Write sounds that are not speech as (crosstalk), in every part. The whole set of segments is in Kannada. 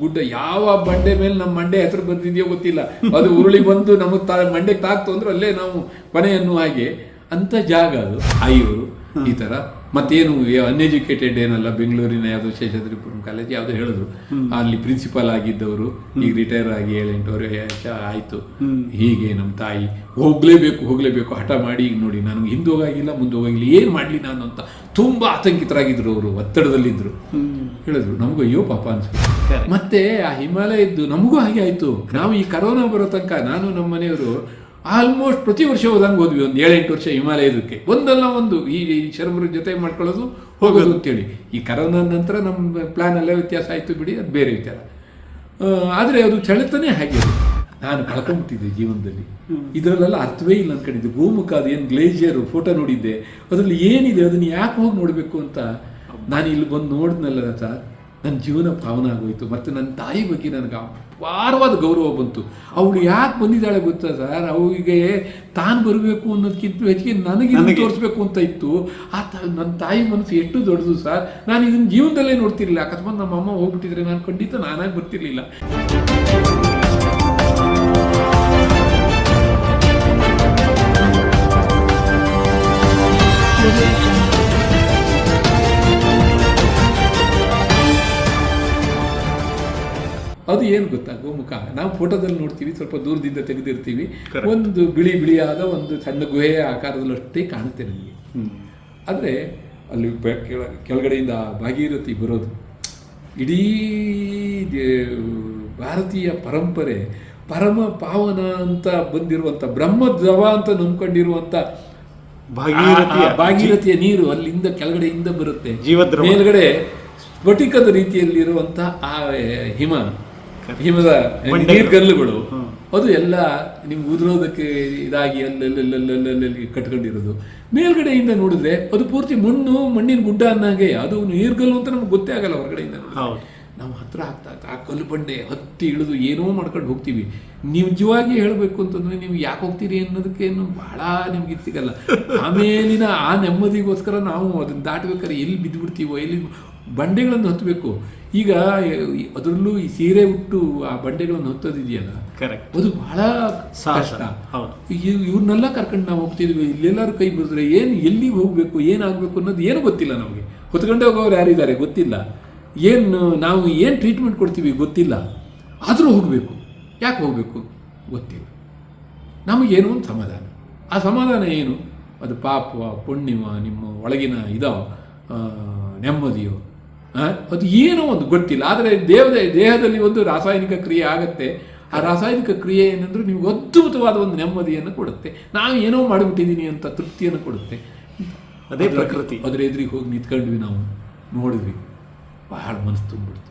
ಗುಡ್ಡ ಯಾವ ಬಂಡೆ ಮೇಲೆ ನಮ್ಮ ಮಂಡೆ ಹೆಸರು ಬಂದಿದೆಯೋ ಗೊತ್ತಿಲ್ಲ. ಅದು ಉರುಳಿ ಬಂದು ನಮಗೆ ತಾ ಮಂಡೆಗೆ ತಾಕ್ತು ಅಂದ್ರೆ ಅಲ್ಲೇ ನಾವು ಕೊನೆ ಅನ್ನುವ ಹಾಗೆ. ಅಂತ ಜಾಗ ಅದು. ಆಯೂರು ಈ ತರ. ಮತ್ತೇನು ಅನ್ಎಜುಕೇಟೆಡ್ ಏನಲ್ಲ, ಬೆಂಗಳೂರಿನ ಯಾವುದೋ ಶೇಷಾದ್ರಿಪುರಂ ಕಾಲೇಜ್ ಯಾವುದೋ ಹೇಳಿದ್ರು. ಅಲ್ಲಿ ಪ್ರಿನ್ಸಿಪಾಲ್ ಆಗಿದ್ದವರು, ಈಗ ರಿಟೈರ್ ಆಗಿ ಏಳೆಂಟು ವರ್ಷ ಆಯ್ತು. ಹೀಗೆ ನಮ್ಮ ತಾಯಿ, ಹೋಗ್ಲೇಬೇಕು ಹೋಗ್ಲೇಬೇಕು, ಹಠ ಮಾಡಿ ಈಗ ನೋಡಿ, ನನಗೆ ಮುಂದೆ ಹೋಗಾಗಿಲ್ಲ ಏನು ಮಾಡ್ಲಿ ನಾನು ಅಂತ ತುಂಬಾ ಆತಂಕಿತರಾಗಿದ್ರು ಅವರು, ಒತ್ತಡದಲ್ಲಿದ್ರು. ಹೇಳಿದ್ರು ನಮಗೂ ಅಯ್ಯೋ ಪಾಪ ಅನ್ಸ್ಬಿಟ್ಟು ಮತ್ತೆ ಆ ಹಿಮಾಲಯದ್ದು ನಮಗೂ ಹಾಗೆ ಆಯ್ತು. ನಾವು ಈ ಕರೋನಾ ಬರೋ ತನಕ ನಾನು ನಮ್ಮ ಮನೆಯವರು ಆಲ್ಮೋಸ್ಟ್ ಪ್ರತಿ ವರ್ಷ ಹೋದಂಗೆ ಹೋದ್ವಿ ಒಂದು ಏಳೆಂಟು ವರ್ಷ ಹಿಮಾಲಯದಕ್ಕೆ ಒಂದಲ್ಲ ಒಂದು ಈ ಶರ್ಮರ ಜೊತೆ ಮಾಡ್ಕೊಳ್ಳೋದು ಹೋಗೋದು ಅಂತೇಳಿ. ಈ ಕರೋನಾ ನಂತರ ನಮ್ಮ ಪ್ಲಾನ್ ಎಲ್ಲ ವ್ಯತ್ಯಾಸ ಆಯ್ತು ಬಿಡಿ ಅದು ಬೇರೆ ವಿಚಾರ. ಆದರೆ ಆದ್ರೆ ಅದು ಚಳಿತನೇ ಹಾಗೆ. ನಾನು ಕಳ್ಕೊಂಬಿಟ್ಟಿದ್ದೆ ಜೀವನದಲ್ಲಿ. ಇದರಲ್ಲೆಲ್ಲ ಅರ್ಥವೇ ಇಲ್ಲ ಅನ್ಕೊಂಡಿದ್ದೆ. ಗೋಮುಖ ಅದು ಏನು ಗ್ಲೇಜಿಯರು ಫೋಟೋ ನೋಡಿದ್ದೆ. ಅದರಲ್ಲಿ ಏನಿದೆ ಅದನ್ನು ಯಾಕೆ ಹೋಗಿ ನೋಡಬೇಕು ಅಂತ ನಾನು ಇಲ್ಲಿ ಬಂದು ನೋಡಿದ್ನಲ್ಲ ಸರ್? ನನ್ನ ಜೀವನ ಪಾವನ ಆಗೋಯ್ತು. ಮತ್ತು ನನ್ನ ತಾಯಿ ಬಗ್ಗೆ ನನಗೆ ಅಪಾರವಾದ ಗೌರವ ಬಂತು. ಅವಳು ಯಾಕೆ ಬಂದಿದ್ದಾಳೆ ಗೊತ್ತಾ ಸರ್? ಅವಳಿಗೆ ತಾನು ಬರಬೇಕು ಅನ್ನೋದಕ್ಕಿಂತ ಹೆಚ್ಚಿಗೆ ನನಗೆ. ತೋರಿಸ್ಬೇಕು ಅಂತ ಇತ್ತು. ಆ ತ ನನ್ನ ತಾಯಿ ಮನಸ್ಸು ಎಷ್ಟು ದೊಡ್ಡದು ಸರ್? ನಾನು ಇದನ್ನು ಜೀವನದಲ್ಲೇ ನೋಡ್ತಿರ್ಲಿಲ್ಲ. ಅಕಸ್ಮಾತ್ ನಮ್ಮ ಅಮ್ಮ ಹೋಗ್ಬಿಟ್ಟಿದ್ರೆ ನಾನು ಖಂಡಿತ ನಾನಾಗಿ ಬರ್ತಿರ್ಲಿಲ್ಲ. ಅದು ಏನು ಗೊತ್ತಾ? ಗೋಮುಖ. ನಾವು ಫೋಟೋದಲ್ಲಿ ನೋಡ್ತೀವಿ ಸ್ವಲ್ಪ ದೂರದಿಂದ ತೆಗೆದಿರ್ತೀವಿ. ಒಂದು ಬಿಳಿ ಬಿಳಿಯಾದ ಒಂದು ಸಣ್ಣ ಗುಹೆಯ ಆಕಾರದಲ್ಲಷ್ಟೇ ಕಾಣುತ್ತೆ ನಮಗೆ. ಆದರೆ ಅಲ್ಲಿ ಕೆಳಗಡೆಯಿಂದ ಭಾಗೀರಥಿ ಬರೋದು. ಇಡೀ ಭಾರತೀಯ ಪರಂಪರೆ ಪರಮ ಪಾವನ ಅಂತ ಬಂದಿರುವಂಥ ಬ್ರಹ್ಮದ್ರವ ಅಂತ ನಂಬ್ಕೊಂಡಿರುವಂಥ ಭಾಗೀರಥಿಯ ಭಾಗೀರಥಿಯ ನೀರು ಅಲ್ಲಿಂದ ಕೆಳಗಡೆಯಿಂದ ಬರುತ್ತೆ. ಮೇಲ್ಗಡೆ ಸ್ಫಟಿಕದ ರೀತಿಯಲ್ಲಿರುವಂಥ ಆ ಹಿಮ. ಹಿಮದ. ನೀರ್ಗಲ್ಲುಗಳು ಅದು ಎಲ್ಲ ನಿಮ್ಗೆ ಉದುರೋದಕ್ಕೆ ಇದಾಗಿ ಅಲ್ಲಲ್ಲಿ ಕಟ್ಕೊಂಡಿರೋದು. ಮೇಲ್ಗಡೆಯಿಂದ ನೋಡಿದ್ರೆ ಅದು ಪೂರ್ತಿ ಮಣ್ಣು ಮಣ್ಣಿನ ಗುಡ್ಡ ಅನ್ನಂಗೆ. ಅದು ನೀರ್ಗಲ್ಲು ಅಂತ ನಮ್ಗೆ ಗೊತ್ತೇ ಆಗಲ್ಲ ಹೊರಗಡೆಯಿಂದ ನಾವು ಹತ್ರ ಆಗ್ತಾ ಆಗ್ತಾ ಆ ಕಲ್ಲು ಬಂಡೆ ಹತ್ತಿ ಇಳಿದು ಏನೋ ಮಾಡ್ಕೊಂಡು ಹೋಗ್ತೀವಿ. ನಿಜವಾಗಿ ಹೇಳಬೇಕು ಅಂತಂದ್ರೆ ನೀವು ಯಾಕೆ ಹೋಗ್ತೀರಿ ಅನ್ನೋದಕ್ಕೆ ಬಹಳ ನಿಮ್ಗೆ ಇದು ಸಿಗಲ್ಲ ಆಮೇಲಿನ ಆ ನೆಮ್ಮದಿಗೋಸ್ಕರ ನಾವು ಅದನ್ನ ದಾಟಬೇಕಾದ್ರೆ ಎಲ್ಲಿ ಬಿದ್ದುಬಿಡ್ತೀವೋ ಎಲ್ಲಿ ಬಂಡೆಗಳನ್ನು ಹತ್ತಬೇಕು ಈಗ ಅದರಲ್ಲೂ ಈ ಸೀರೆ ಉಟ್ಟು ಆ ಬಂಡೆಗಳನ್ನು ಹೊತ್ತೋದಿದೆಯಲ್ಲ? ಕರೆಕ್ಟ್ ಅದು ಬಹಳ. ಕಷ್ಟ. ಇವ್ರನ್ನೆಲ್ಲ ಕರ್ಕೊಂಡು ನಾವು ಹೋಗ್ತಿದ್ವಿ. ಇಲ್ಲೆಲ್ಲರೂ ಕೈ ಬಿಡಿದ್ರೆ ಏನು ಎಲ್ಲಿ ಹೋಗಬೇಕು ಏನಾಗಬೇಕು ಅನ್ನೋದು ಏನು ಗೊತ್ತಿಲ್ಲ ನಮಗೆ. ಹೊತ್ಕೊಂಡೆ ಹೋಗೋರು ಯಾರಿದ್ದಾರೆ ಗೊತ್ತಿಲ್ಲ. ಏನು ನಾವು ಏನು ಟ್ರೀಟ್ಮೆಂಟ್ ಕೊಡ್ತೀವಿ ಗೊತ್ತಿಲ್ಲ. ಆದರೂ ಹೋಗಬೇಕು. ಯಾಕೆ ಹೋಗಬೇಕು? ಗೊತ್ತಿಲ್ಲ. ನಮಗೇನು ಒಂದು ಸಮಾಧಾನ? ಆ ಸಮಾಧಾನ ಏನು? ಅದು ಪಾಪ ಪುಣ್ಯವ ನಿಮ್ಮ ಒಳಗಿನ ಇದೋ ನೆಮ್ಮದಿಯೋ ಅದು ಏನೋ ಒಂದು ಗೊತ್ತಿಲ್ಲ. ಆದರೆ ದೇವದ ದೇಹದಲ್ಲಿ ಒಂದು ರಾಸಾಯನಿಕ ಕ್ರಿಯೆ ಆಗತ್ತೆ. ಆ ರಾಸಾಯನಿಕ ಕ್ರಿಯೆ ಏನಂದ್ರೆ ನೀವು ಅದ್ಭುತವಾದ ಒಂದು ನೆಮ್ಮದಿಯನ್ನು ಕೊಡುತ್ತೆ. ನಾವು ಏನೋ ಮಾಡಿಬಿಟ್ಟಿದ್ದೀನಿ ಅಂತ ತೃಪ್ತಿಯನ್ನು ಕೊಡುತ್ತೆ. ಅದೇ ಪ್ರಕೃತಿ. ಅದ್ರ ಎದುರಿಗೆ ಹೋಗಿ ನಿಂತ್ಕೊಂಡ್ವಿ ನಾವು ನೋಡಿದ್ವಿ ಬಹಳ ಮನಸ್ಸು ತುಂಬಿಡ್ತು.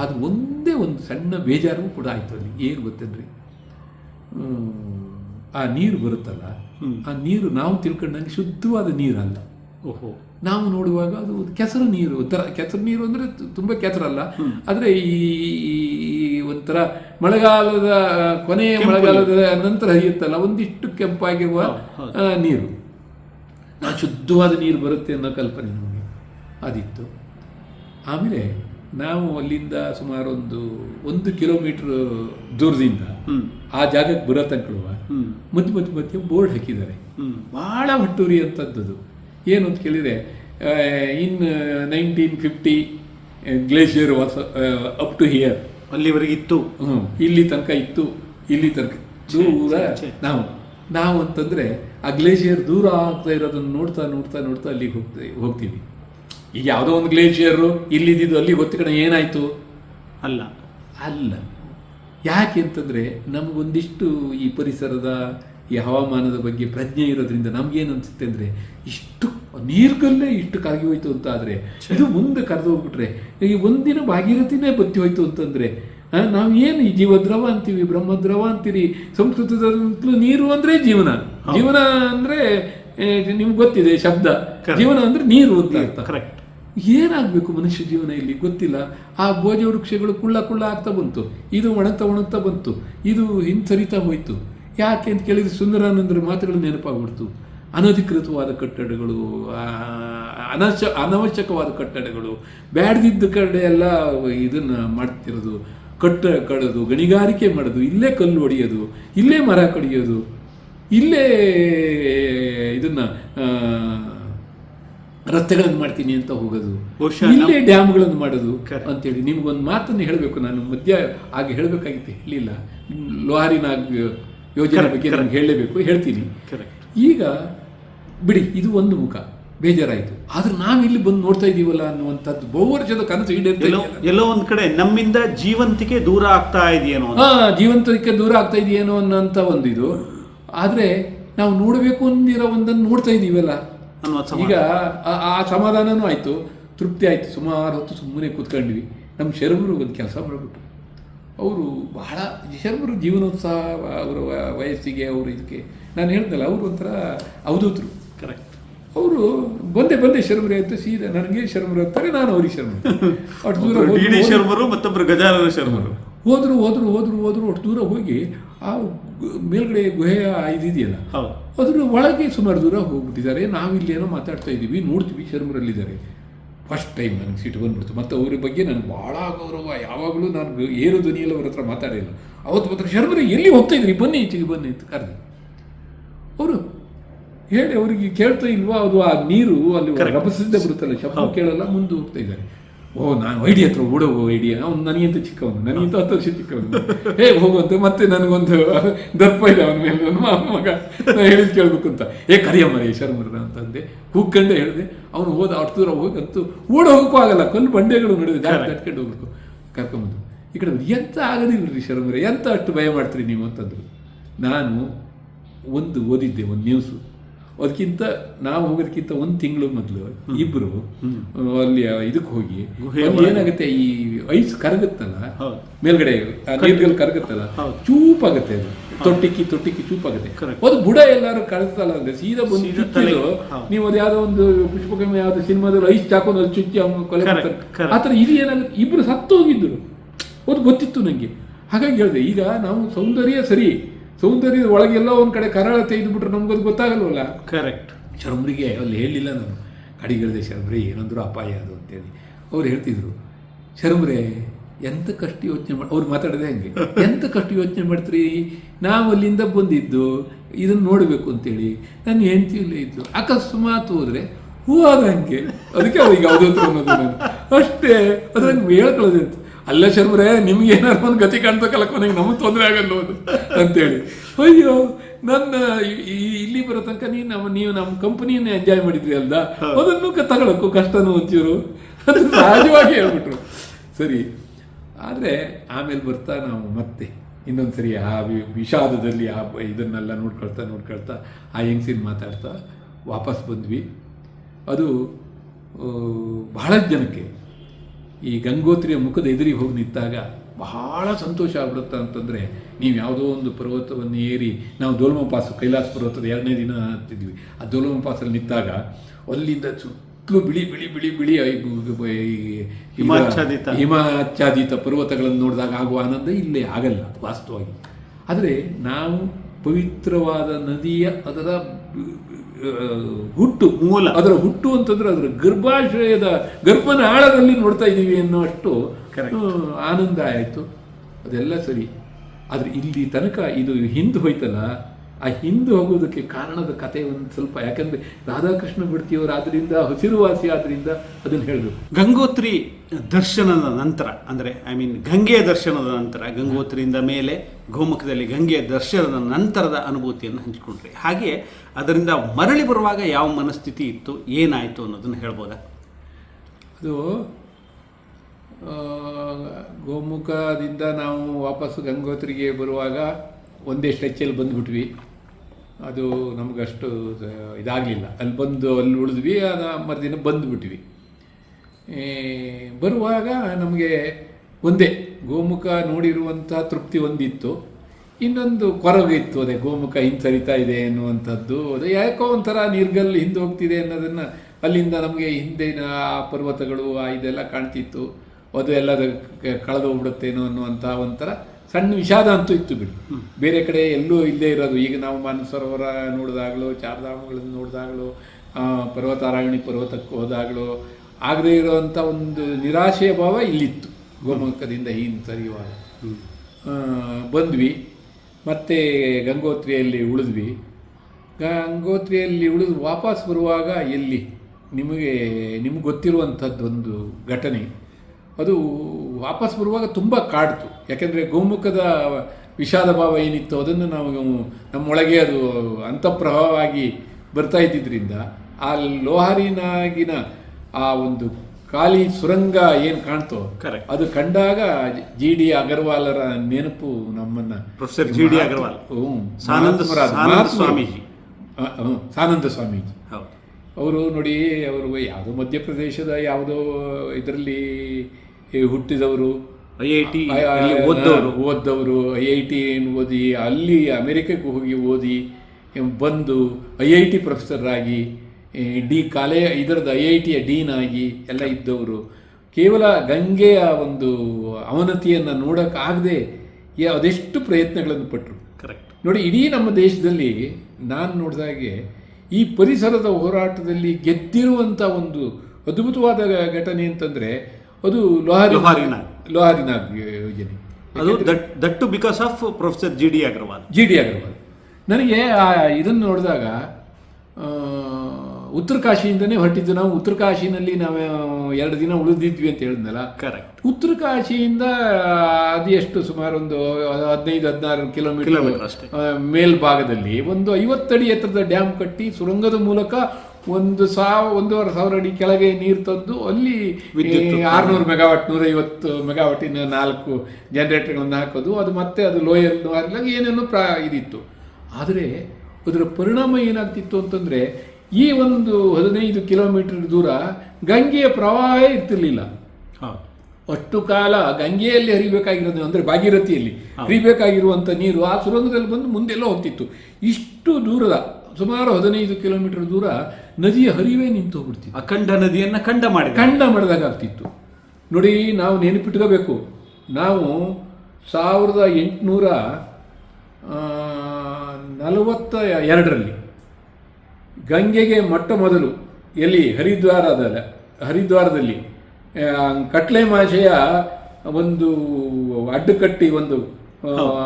ಅದು ಒಂದೇ ಒಂದು ಸಣ್ಣ ಬೇಜಾರು ಕೂಡ ಆಯ್ತು ಅಲ್ಲಿ. ಏನು ಗೊತ್ತೇನ್ರಿ? ಆ ನೀರು ಬರುತ್ತಲ್ಲ. ಆ ನೀರು ನಾವು ತಿಳ್ಕೊಂಡಂಗೆ ಶುದ್ಧವಾದ ನೀರಲ್ಲ. ಓಹೋ. ನಾವು ನೋಡುವಾಗ ಅದು ಕೆಸರು ನೀರು ಒಂಥರ ಕೆಸರು ನೀರು ಅಂದರೆ ತುಂಬ ಕೆಸರಲ್ಲ. ಆದರೆ ಈ ಒಂಥರ ಮಳೆಗಾಲದ ಕೊನೆಯ ಮಳೆಗಾಲದ ನಂತರ ಹರಿಯುತ್ತಲ್ಲ ಒಂದಿಷ್ಟು ಕೆಂಪಾಗಿರುವ ನೀರು. ಆ ಶುದ್ಧವಾದ ನೀರು ಬರುತ್ತೆ ಅನ್ನೋ ಕಲ್ಪನೆ ನಮಗೆ. ಅದಿತ್ತು. ಆಮೇಲೆ ನಾವು ಅಲ್ಲಿಂದ ಸುಮಾರು ಒಂದು ಒಂದು ಕಿಲೋಮೀಟರ್ ದೂರದಿಂದ ಆ ಜಾಗಕ್ಕೆ ಬರೋ ತನಕ ಮಧ್ಯ ಮಧ್ಯ ಮಧ್ಯ ಬೋರ್ಡ್ ಹಾಕಿದ್ದಾರೆ. ಬಹಳ ಭಾಳ ಹುಟ್ಟೂರಿ ಅಂತದ್ದು ಏನು ಅಂತ ಕೇಳಿದರೆ in nineteen fifty glacier was up to here ಅಲ್ಲಿವರೆಗೆ ಇತ್ತು. ಹ್ಞೂ ಇಲ್ಲಿ ತನಕ ಇತ್ತು. ಇಲ್ಲಿ ತನಕ. ದೂರ. ನಾವು ನಾವು ಅಂತಂದರೆ ಆ ಗ್ಲೇಷಿಯರ್ ದೂರ ಆಗ್ತಾ ಇರೋದನ್ನು ನೋಡ್ತಾ ನೋಡ್ತಾ ನೋಡ್ತಾ ಅಲ್ಲಿಗೆ ಹೋಗ್ತೀವಿ ಹೋಗ್ತೀವಿ. ಈಗ ಯಾವುದೋ ಒಂದು ಗ್ಲೇಷಿಯರು ಇಲ್ಲಿದ್ದು ಅಲ್ಲಿಗೆ ಹೊತ್ತಿಕಡೆ ಏನಾಯಿತು? ಅಲ್ಲ. ಅಲ್ಲ. ಯಾಕೆ ಅಂತಂದರೆ ನಮಗೊಂದಿಷ್ಟು ಈ ಪರಿಸರದ ಈ ಹವಾಮಾನದ ಬಗ್ಗೆ ಪ್ರಜ್ಞೆ ಇರೋದ್ರಿಂದ ನಮ್ಗೇನು ಅನ್ಸುತ್ತೆ ಅಂದರೆ ಇಷ್ಟು ನೀರ್ಗಲ್ಲೇ ಇಷ್ಟು ಕರಗಿ ಹೋಯ್ತು ಅಂತ ಆದರೆ ಇದು ಮುಂದೆ ಕರೆದು ಹೋಗ್ಬಿಟ್ರೆ ಈ ಒಂದಿನ ಭಾಗೀರಥಿನೇ ಬತ್ತಿ ಹೋಯ್ತು ಅಂತಂದರೆ ನಾವು ಏನು ಈ ಜೀವದ್ರವ ಅಂತೀವಿ ಬ್ರಹ್ಮದ್ರವ ಅಂತೀರಿ ಸಂಸ್ಕೃತದಲ್ಲೂ ನೀರು ಅಂದರೆ ಜೀವನ. ಜೀವನ ಅಂದರೆ ನಿಮ್ಗೆ ಗೊತ್ತಿದೆ ಶಬ್ದ. ಜೀವನ ಅಂದರೆ ನೀರು ಅಂತ ಅರ್ಥ. ಕರೆಕ್ಟ್ ಏನಾಗಬೇಕು ಮನುಷ್ಯ ಜೀವನ ಇಲ್ಲಿ ಗೊತ್ತಿಲ್ಲ. ಆ ಭೋಜ ವೃಕ್ಷಗಳು ಕುಳ್ಳ ಕುಳ್ಳ ಆಗ್ತಾ ಬಂತು. ಇದು ಒಣಗ್ತಾ ಒಣಗ್ತಾ ಬಂತು. ಇದು ಹಿಂಸರಿತಾ ಹೋಯ್ತು. ಯಾಕೆ ಅಂತ ಕೇಳಿದ್ರೆ ಸುಂದರಾನಂದರ ಮಾತುಗಳು ನೆನಪಾಗ್ಬಿಡ್ತು. ಅನಧಿಕೃತವಾದ ಕಟ್ಟಡಗಳು ಅನಶ ಅನವಶ್ಯ ಅನವಶ್ಯಕವಾದ ಕಟ್ಟಡಗಳು ಬ್ಯಾಡ್ದಿದ್ದ ಕಡೆ ಎಲ್ಲ ಇದನ್ನ ಮಾಡ್ತಿರೋದು. ಕಟ್ಟ ಕಡೋದು ಗಣಿಗಾರಿಕೆ ಮಾಡೋದು ಇಲ್ಲೇ ಕಲ್ಲು ಹೊಡೆಯೋದು ಇಲ್ಲೇ ಮರ ಕಡಿಯೋದು ಇಲ್ಲೇ ಇದನ್ನ ಆ, ರಸ್ತೆಗಳನ್ನು ಮಾಡ್ತೀನಿ ಅಂತ ಹೋಗೋದು. ಇಲ್ಲೇ ಡ್ಯಾಮ್ಗಳನ್ನು ಮಾಡೋದು. ಅಂತೇಳಿ. ನಿಮ್ಗೊಂದು ಮಾತನ್ನು ಹೇಳಬೇಕು ನಾನು. ಮಧ್ಯ ಆಗ ಹೇಳಬೇಕಾಗಿತ್ತು. ಹೇಳಿಲ್ಲ. ಲೋಹಾರಿನ ಯೋಜನೆ ಬಗ್ಗೆ ನಾನು ಹೇಳಲೇಬೇಕು ಹೇಳ್ತೀನಿ. ಈಗ ಬಿಡಿ ಇದು ಒಂದು ಮುಖ ಬೇಜಾರಾಯಿತು. ಆದ್ರೆ ನಾವಿಲ್ಲಿ ಬಂದು ನೋಡ್ತಾ ಇದೀವಲ್ಲ ಅನ್ನುವಂಥದ್ದು ಬಹು ವರ್ಷದ ಕನಸು ಈಡೇರ್ತಾ ಎಲ್ಲೋ ಒಂದ್ ಕಡೆ ನಮ್ಮಿಂದ ಜೀವಂತಿಕೆ ದೂರ ಆಗ್ತಾ ಇದೆಯೇನೋ. ಹಾ ಜೀವಂತಿಕೆ ದೂರ ಆಗ್ತಾ ಇದೆಯೇನೋ ಅನ್ನೋಂಥ ಒಂದು ಇದು ಆದರೆ ನಾವು ನೋಡಬೇಕು ಅಂದಿರೋ ಒಂದನ್ನು ನೋಡ್ತಾ ಇದೀವಲ್ಲ. ಅನ್ನೋ ಈಗ ಆ- ಸಮಾಧಾನನೂ ಆಯಿತು ತೃಪ್ತಿ ಆಯಿತು. ಸುಮಾರು ಹೊತ್ತು ಸುಮ್ಮನೆ ಕೂತ್ಕೊಂಡ್ವಿ ನಮ್ಮ ಶರಬರು ಒಂದು ಕೆಲಸ ಮಾಡಿಬಿಟ್ರು. ಅವರು ಬಹಳ ಶರ್ಮರು ಜೀವನೋತ್ಸಾಹ ಅವರ ವಯಸ್ಸಿಗೆ ಅವರು ಇದಕ್ಕೆ. ನಾನು ಹೇಳ್ದಲ್ಲ ಅವರು ಒಂಥರ ಅವಧೂತರು. ಕರೆಕ್ಟ್ ಅವರು ಬಂದೆ ಬಂದೆ ಶರ್ಮರೆ ಅಂತ ಸೀದಾ ನನಗೆ ಶರ್ಮರು ಅಂತಾರೆ ನಾನು ಅವ್ರಿಗೆ ಶರ್ಮರು. ಅಷ್ಟು ದೂರ ಶರ್ಮರು ಮತ್ತೊಬ್ಬರು ಗಜಾನನ ಶರ್ಮರು. ಹೋದ್ರು ಹೋದ್ರು ಹೋದ್ರು ಹೋದ್ರು ಅಷ್ಟು ದೂರ ಹೋಗಿ ಆ ಮೇಲ್ಗಡೆ ಗುಹೆಯ ಇದೆಯಲ್ಲ? ಅದ್ರ ಒಳಗೆ ಸುಮಾರು ದೂರ ಹೋಗ್ಬಿಟ್ಟಿದ್ದಾರೆ. ನಾವಿಲ್ಲೇನೋ ಮಾತಾಡ್ತಾ ಇದ್ದೀವಿ ನೋಡ್ತೀವಿ ಶರ್ಮರಲ್ಲಿದ್ದಾರೆ. ಫಸ್ಟ್ ಟೈಮ್ ನನಗೆ ಸೀಟ್ ಬಂದ್ಬಿಡ್ತು. ಮತ್ತು ಅವ್ರ ಬಗ್ಗೆ ನನಗೆ ಭಾಳ ಗೌರವ. ಯಾವಾಗಲೂ ನಾನು ಏರು ಧ್ವನಿಯಲ್ಲಿ ಅವ್ರ ಹತ್ರ ಮಾತಾಡಿಲ್ಲ ಅವತ್ತು ಮಾತ್ರ ಶರ್ಮರೆ ಎಲ್ಲಿ ಹೋಗ್ತಾ ಇದ್ರಿ? ಬನ್ನಿ ಈಚೆಗೆ ಬನ್ನಿ ಅಂತ ಕರೆದು. ಅವರು ಹೇಳಿ ಅವರಿಗೆ ಕೇಳ್ತಾ ಇಲ್ವಾ? ಅದು ಆ ನೀರು ಅಲ್ಲಿ. ರಭಸದಿಂದ ಬರುತ್ತಲ್ಲ ಶಬ್ದ ಕೇಳಲ್ಲ ಮುಂದೆ ಹೋಗ್ತಾ ಇದ್ದಾರೆ. ಓ ನಾನು ಐಡಿ ಹತ್ರ ಓಡೋಗೋ ಐಡಿಯಾ ಅವ್ನು ನನಗಿಂತ ಚಿಕ್ಕವನು ನನಗಿಂತ ಹತ್ತು ವರ್ಷ ಚಿಕ್ಕವನು. ಹೇ ಹೋಗುವಂತ ಮತ್ತೆ ನನಗೊಂದು ದರ್ಪ ಇದೆ ಅವನ ಮೇಲೆ ನನ್ನ ಮಗ. ನಾನು ಹೇಳಿದ್ ಕೇಳ್ಬೇಕು ಅಂತ. ಏ ಕರಿಯ ಶರ್ಮರ ಅಂತ ಅಂದೆ ಕೂಗ್ಕಂಡೆ ಹೇಳಿದೆ ಅವನು ಹೋದ ಅಷ್ಟು ದೂರ ಹೋಗಿ ಅಂತೂ ಓಡ ಹೋಗಕ್ಕೂ ಆಗಲ್ಲ ಕಲ್ಲು ಬಂಡೆಗಳು ನಡೆದು ದಾಟಿ ಕಟ್ಕೊಂಡು ಹೋಗ್ಬೇಕು. ಕರ್ಕೊಂಬಂದು ಈ ಕಡೆ ಎಂತ ಆಗೋದಿಲ್ಲ ರೀ ಶರಮರ ಎಂತ ಅಷ್ಟು ಭಯ ಮಾಡ್ತೀರಿ ನೀವು ಅಂತಂದ್ರು. ನಾನು ಒಂದು ಓದಿದ್ದೆ ಒಂದು ನ್ಯೂಸು ಅದಕ್ಕಿಂತ ನಾವು ಹೋಗೋದಕ್ಕಿಂತ ಒಂದು ತಿಂಗಳು ಮೊದಲು ಇಬ್ರು ಅಲ್ಲಿ ಇದಕ್ಕೆ ಹೋಗಿ. ಏನಾಗುತ್ತೆ ಈ ಐಸ್ ಕರಗುತ್ತಲ್ಲ. ಮೇಲ್ಗಡೆ ನೀರ್ಗಳು ಕರಗುತ್ತಲ್ಲ. ಚೂಪಾಗುತ್ತೆ ಅದು. ತೊಟ್ಟಿಕ್ಕಿ ತೊಟ್ಟಿಕ್ಕಿ ಚೂಪಾಗುತ್ತೆ. ಅದು ಬುಡ ಎಲ್ಲಾರು ಕರಗುತ್ತಲ್ಲ ಅಂದ್ರೆ ಸೀದಾ ಬಂದು ಸೀದಾ ಚುಚ್ಚಿದು. ನೀವು ಅದು ಯಾವುದೋ ಒಂದು ಪುಷ್ಪಕರ್ಮ ಯಾವ್ದು ಸಿನಿಮಾದಲ್ಲಿ ಐಸ್ ಚಾಕೊಂಡು ಅಲ್ಲಿ ಚುಚ್ಚಿ ಅವ್ನು ಕೊಲೆ ಆತರ. ಆ ಥರ ಇದು ಏನಾಗುತ್ತೆ ಇಬ್ರು ಸತ್ತು ಹೋಗಿದ್ರು ಅದು ಗೊತ್ತಿತ್ತು ನನಗೆ ಹಾಗಾಗಿ ಹೇಳಿದೆ ಈಗ ನಾವು ಸೌಂದರ್ಯ ಸರಿ ಸೌಂದರ್ಯದ ಒಳಗೆಲ್ಲ ಒಂದು ಕಡೆ ಕರಾಳ ತೆಗೆದುಬಿಟ್ರೆ ಅದು ಗೊತ್ತಾಗಲ್ವಲ್ಲ? ಕರೆಕ್ಟ್ ಶರ್ಮರಿಗೆ ಅಲ್ಲಿ ಹೇಳಿಲ್ಲ ನಾನು. ಅಡಿಗೆ ಹೇಳಿದೆ ಏನಂದ್ರೂ ಅಪಾಯ ಅದು ಅಂತೇಳಿ. ಅವ್ರು ಹೇಳ್ತಿದ್ರು ಶರ್ಮರೇ ಎಂತ ಕಷ್ಟ ಯೋಚನೆ ಮಾಡಿ ಅವ್ರು ಮಾತಾಡದೆ ಹಂಗೆ. (laughs) ಎಂತ ಕಷ್ಟ ಯೋಚನೆ ಮಾಡ್ತೀರಿ? ನಾವು ಅಲ್ಲಿಂದ ಬಂದಿದ್ದು ಇದನ್ನು ನೋಡಬೇಕು ಅಂತೇಳಿ. ನನ್ನ ಹೆಂಡತಿ ಇಲ್ಲೇ ಇದ್ದು. ಅಕಸ್ಮಾತ್ ಹೋದ್ರೆ ಹಂಗೆ. ಅದಕ್ಕೆ ಅವ್ರಿಗೆ ಯಾವುದೇ ಅನ್ನೋದು ನಾನು ಅಷ್ಟೇ. ಅದ್ರಂಗೆ ಹೇಳ್ಕೊಳ್ಳೋದು ಅಂತ ಅಲ್ಲ ಶರ್ಮರೇ ನಿಮ್ಗೆ ಏನಾದ್ರು ಒಂದು ಗತಿ ಕಾಣ್ತಕ್ಕಲ್ಲ ಕೊನೆಗೆ ನಮಗೆ ತೊಂದರೆ ಆಗಲ್ಲ ಅದು ಅಂತೇಳಿ. ಅಯ್ಯೋ ನನ್ನ ಇಲ್ಲಿ ಬರೋ ತನಕ ನೀವು ನಮ್ಮ ನೀವು ನಮ್ಮ ಕಂಪನಿಯನ್ನ ಎಂಜಾಯ್ ಮಾಡಿದ್ರಿ ಅಲ್ದ? ಅದನ್ನು ತಗೊಳಕ್ಕೂ ಕಷ್ಟನೂ ಒಂಚೂರು. ಅದು ಸಹಜವಾಗಿ ಹೇಳ್ಬಿಟ್ರು. ಸರಿ ಆದರೆ ಆಮೇಲೆ ಬರ್ತಾ ನಾವು ಮತ್ತೆ ಇನ್ನೊಂದು ಸರಿ ಆ ವಿಷಾದದಲ್ಲಿ ಆ ಇದನ್ನೆಲ್ಲ ನೋಡ್ಕೊಳ್ತಾ ನೋಡ್ಕೊಳ್ತಾ ಆ ಹೆಂಗ್ಸಿನ ಮಾತಾಡ್ತಾ ವಾಪಸ್ ಬಂದ್ವಿ. ಅದು ಬಹಳ ಜನಕ್ಕೆ ಈ ಗಂಗೋತ್ರಿಯ ಮುಖದ ಎದುರಿಗೆ ಹೋಗಿ ನಿಂತಾಗ ಬಹಳ ಸಂತೋಷ ಆಗ್ಬಿಡುತ್ತೆ ಅಂತಂದರೆ ನೀವು ಯಾವುದೋ ಒಂದು ಪರ್ವತವನ್ನು ಏರಿ ನಾವು ದೋಲ್ಮಪಾಸ ಕೈಲಾಸ ಪರ್ವತದ ಎರಡನೇ ದಿನ ಹತ್ತಿದ್ವಿ ಆ ದೋಲ್ಮಪಾಸಲ್ಲಿ ನಿಂತಾಗ ಅಲ್ಲಿಂದ ಸುತ್ತಲೂ ಬಿಳಿ ಬಿಳಿ ಬಿಳಿ ಬಿಳಿ ಹಿಮಾಚ್ಛಾದಿತ. ಹಿಮಾಚ್ಛಾದಿತ ಪರ್ವತಗಳನ್ನು ನೋಡಿದಾಗ ಆಗುವ ಆನಂದ ಇಲ್ಲೇ ಆಗಲ್ಲ ವಾಸ್ತವವಾಗಿ ಆದರೆ ನಾವು ಪವಿತ್ರವಾದ ನದಿಯ ಅದರ ಹುಟ್ಟು ಮೂಲ. ಅದರ ಹುಟ್ಟು ಅಂತಂದ್ರೆ ಅದರ ಗರ್ಭಾಶಯದ ಗರ್ಭನ ಆಳದಲ್ಲಿ ನೋಡ್ತಾ ಇದ್ದೀವಿ ಅನ್ನೋಷ್ಟು ಆನಂದ ಆಯಿತು. ಅದೆಲ್ಲ ಸರಿ. ಆದರೆ ಇಲ್ಲಿ ತನಕ ಇದು ಹಿಂದೆ ಹೋಯ್ತಲ್ಲ ಆ ಹಿಂದೆ ಹೋಗೋದಕ್ಕೆ ಕಾರಣದ ಕತೆ ಒಂದು ಸ್ವಲ್ಪ ಯಾಕಂದ್ರೆ ರಾಧಾಕೃಷ್ಣ ಬಿಡ್ತಿಯವರು ಆದ್ರಿಂದ ಹಸಿರುವಾಸಿ ಆದ್ರಿಂದ ಅದನ್ನು ಹೇಳಬೇಕು. ಗಂಗೋತ್ರಿ. ದರ್ಶನದ ನಂತರ, ಅಂದರೆ ಐ ಮೀನ್ ಗಂಗೆಯ ದರ್ಶನದ ನಂತರ, ಗಂಗೋತ್ರಿಯಿಂದ ಮೇಲೆ ಗೋಮುಖದಲ್ಲಿ ಗಂಗೆಯ ದರ್ಶನದ ನಂತರದ ಅನುಭೂತಿಯನ್ನು ಹಂಚಿಕೊಂಡ್ರಿ. ಹಾಗೆ ಅದರಿಂದ ಮರಳಿ ಬರುವಾಗ ಯಾವ ಮನಸ್ಥಿತಿ ಇತ್ತು, ಏನಾಯಿತು ಅನ್ನೋದನ್ನು ಹೇಳ್ಬೋದಾ? ಅದು ಗೋಮುಖದಿಂದ ನಾವು ವಾಪಸ್ಸು ಗಂಗೋತ್ರಿಗೆ ಬರುವಾಗ ಒಂದೇ ಸ್ಟ್ರೆಚ್ಚಲ್ಲಿ ಬಂದುಬಿಟ್ವಿ. ಅದು ನಮಗಷ್ಟು ಇದಾಗಲಿಲ್ಲ. ಅಲ್ಲಿ ಬಂದು, ಅಲ್ಲಿ ಉಳಿದ್ವಿ, ಅದು ಮರುದಿನ ಬಂದುಬಿಟ್ವಿ. ಬರುವಾಗ ನಮಗೆ ಒಂದೇ ಗೋಮುಖ ನೋಡಿರುವಂಥ ತೃಪ್ತಿ ಒಂದಿತ್ತು. ಇನ್ನೊಂದು ಕೊರಗಿತ್ತು ಅದೇ ಗೋಮುಖ ಹಿಂದೆ ಸರಿತಾ ಇದೆ ಅನ್ನುವಂಥದ್ದು ಅದೇ ಯಾಕೋ ಒಂಥರ ನೀರ್ಗಲ್ ಹಿಂದೆ ಹೋಗ್ತಿದೆ ಅನ್ನೋದನ್ನು ಅಲ್ಲಿಂದ ನಮಗೆ ಹಿಂದಿನ ಆ ಪರ್ವತಗಳು ಆ ಇದೆಲ್ಲ ಕಾಣ್ತಿತ್ತು. ಅದು ಎಲ್ಲ ಕಳೆದು ಹೋಗ್ಬಿಡುತ್ತೇನೋ ಅನ್ನುವಂಥ ಒಂಥರ ಸಣ್ಣ ವಿಷಾದ ಅಂತೂ ಇತ್ತು ಬಿಡಿ. ಬೇರೆ ಕಡೆ ಎಲ್ಲೂ ಇಲ್ಲೇ ಇರೋದು. ಈಗ ನಾವು ಮಾನಸರೋವರ ನೋಡಿದಾಗಲೂ ಚಾರ್ಧಾಮಗಳನ್ನು ನೋಡಿದಾಗಲೂ ಪರ್ವತಾರಾಯಣಿ ಪರ್ವತಕ್ಕೆ ಹೋದಾಗಲೂ ಆಗದೇ ಇರುವಂಥ ಒಂದು ನಿರಾಶೆಯ ಭಾವ ಇಲ್ಲಿತ್ತು. ಗೋಮುಖದಿಂದ ಹೀನು ಆ, ಬಂದ್ವಿ. ಮತ್ತೆ ಗಂಗೋತ್ರಿಯಲ್ಲಿ ಉಳಿದ್ವಿ. ಗಂಗೋತ್ರಿಯಲ್ಲಿ ಉಳಿದು ವಾಪಸ್ ಬರುವಾಗ ಎಲ್ಲಿ? ನಿಮಗೆ ನಿಮ್ಗೆ ಗೊತ್ತಿರುವಂಥದ್ದು ಒಂದು ಘಟನೆ. ಅದು ವಾಪಸ್ ಬರುವಾಗ ತುಂಬ ಕಾಡ್ತು. ಯಾಕೆಂದರೆ ಗೋಮುಖದ ವಿಷಾದ ಭಾವ ಏನಿತ್ತು ಅದನ್ನು ನಾವು ನಮ್ಮೊಳಗೆ ಅದು ಅಂತಃಪ್ರಭಾವವಾಗಿ ಬರ್ತಾ ಇದ್ದಿದ್ದರಿಂದ ಆ ಲೋಹಾರಿನಾಗಿನ ಆ ಒಂದು ಖಾಲಿ ಸುರಂಗ ಏನು ಕಾಣ್ತೋ. ಅದು ಕಂಡಾಗ ಜಿ ಡಿ ಅಗರ್ವಾಲರ ನೆನಪು ನಮ್ಮನ್ನ professor G D Agarwal. Swamiji. Sanand Swamiji ಅವರು ನೋಡಿ ಅವರು ಯಾವುದೋ ಮಧ್ಯಪ್ರದೇಶದ ಯಾವುದೋ ಇದರಲ್ಲಿ ಹುಟ್ಟಿದವರು ಐ ಐ ಟಿ ಓದ್ದವರು ಓದ್ದವರು ಐ ಐ ಟಿ ಓದಿ ಅಲ್ಲಿ ಅಮೆರಿಕಕ್ಕೆ ಹೋಗಿ ಓದಿ ಬಂದು ಐ ಐ ಟಿ ಪ್ರೊಫೆಸರ್ ಆಗಿ ಈ ಡಿ ಕಾಲೇ ಇದರದ್ದು ಐ ಐ ಟಿಯ ಡೀನ್ ಆಗಿ ಎಲ್ಲ ಇದ್ದವರು ಕೇವಲ ಗಂಗೆಯ ಒಂದು ಅವನತಿಯನ್ನು ನೋಡೋಕ್ಕಾಗದೆ ಅದೆಷ್ಟು ಪ್ರಯತ್ನಗಳನ್ನು ಪಟ್ಟರು ಕರೆಕ್ಟ್ ನೋಡಿ ಇಡೀ ನಮ್ಮ ದೇಶದಲ್ಲಿ ನಾನು ನೋಡಿದಾಗೆ ಈ ಪರಿಸರದ ಹೋರಾಟದಲ್ಲಿ ಗೆದ್ದಿರುವಂಥ ಒಂದು ಅದ್ಭುತವಾದ ಘಟನೆ ಅಂತಂದರೆ ಅದು ಲೋಹಾರಿ ಲೋಹಾರಿನಾಗ್. ಲೋಹಾರಿನಾಗ್ ಯೋಜನೆ. ಅದು that to because of professor G D Agarwal. G D Agarwal. ನನಗೆ ಆ ಇದನ್ನು ನೋಡಿದಾಗ ಉತ್ತರ ಕಾಶಿಯಿಂದನೇ ಹೊರಟಿದ್ದು ನಾವು. ಉತ್ತರ ಕಾಶಿನಲ್ಲಿ ನಾವು ಎರಡು ದಿನ ಉಳಿದಿದ್ವಿ ಅಂತ ಹೇಳಿದ್ನಲ್ಲ. ಕರೆಕ್ಟ್ ಉತ್ತರ ಕಾಶಿಯಿಂದ ಅದು ಎಷ್ಟು ಸುಮಾರು ಒಂದು ಹದಿನೈದು ಹದಿನಾರು ಕಿಲೋಮೀಟರ್. ಮೇಲ್ಭಾಗದಲ್ಲಿ ಒಂದು ಐವತ್ತಡಿ ಎತ್ತರದ ಡ್ಯಾಮ್ ಕಟ್ಟಿ ಸುರಂಗದ ಮೂಲಕ ಒಂದು ಸಾವ ಒಂದೂವರೆ ಸಾವಿರ ಅಡಿ ಕೆಳಗೆ ನೀರು ತಂದು ಅಲ್ಲಿ ವಿದ್ಯುತ್ ಆರುನೂರು ಮೆಗಾವಾಟ್ ನೂರೈವತ್ತು ಮೆಗಾವಾಟಿನ ನಾಲ್ಕು ಜನರೇಟರ್ಗಳನ್ನು ಹಾಕೋದು. ಅದು ಮತ್ತೆ ಅದು ಲೋಯರ್ ಏನೇನೋ ಪ್ರಾ ಇದಿತ್ತು. ಆದರೆ ಅದರ ಪರಿಣಾಮ ಏನಾಗ್ತಿತ್ತು ಅಂತಂದರೆ ಈ ಒಂದು ಹದಿನೈದು ಕಿಲೋಮೀಟರ್ ದೂರ ಗಂಗೆಯ ಪ್ರವಾಹ ಇರ್ತಿರ್ಲಿಲ್ಲ. ಅಷ್ಟು ಕಾಲ ಗಂಗೆಯಲ್ಲಿ ಹರಿಬೇಕಾಗಿರೋದು ಅಂದರೆ ಭಾಗೀರಥಿಯಲ್ಲಿ ಹರಿಬೇಕಾಗಿರುವಂಥ ನೀರು ಆ ಸುರಂಗದಲ್ಲಿ ಬಂದು ಮುಂದೆಲ್ಲ ಹೋಗ್ತಿತ್ತು. ಇಷ್ಟು ದೂರದ ಸುಮಾರು ಹದಿನೈದು ಕಿಲೋಮೀಟರ್ ದೂರ ನದಿಯ ಹರಿವೇ ನಿಂತು ಹೋಗ್ಬಿಡ್ತಿತ್ತು. ಅಖಂಡ ನದಿಯನ್ನ ಖಂಡ ಮಾಡಿ ಖಂಡ ಮಾಡಿದಾಗ ಆಗ್ತಿತ್ತು. ನೋಡಿ ನಾವು ನೆನಪಿಟ್ಕೋಬೇಕು. ನಾವು ಸಾವಿರದ ಎಂಟುನೂರ ನಲವತ್ತ ಎರಡರಲ್ಲಿ ಗಂಗೆಗೆ ಮೊಟ್ಟ ಮೊದಲು ಎಲ್ಲಿ ಹರಿದ್ವಾರದ ಹರಿದ್ವಾರದಲ್ಲಿ ಕಟ್ಲೆ ಮಾಷೆಯ ಒಂದು ಅಡ್ಡುಕಟ್ಟಿ ಒಂದು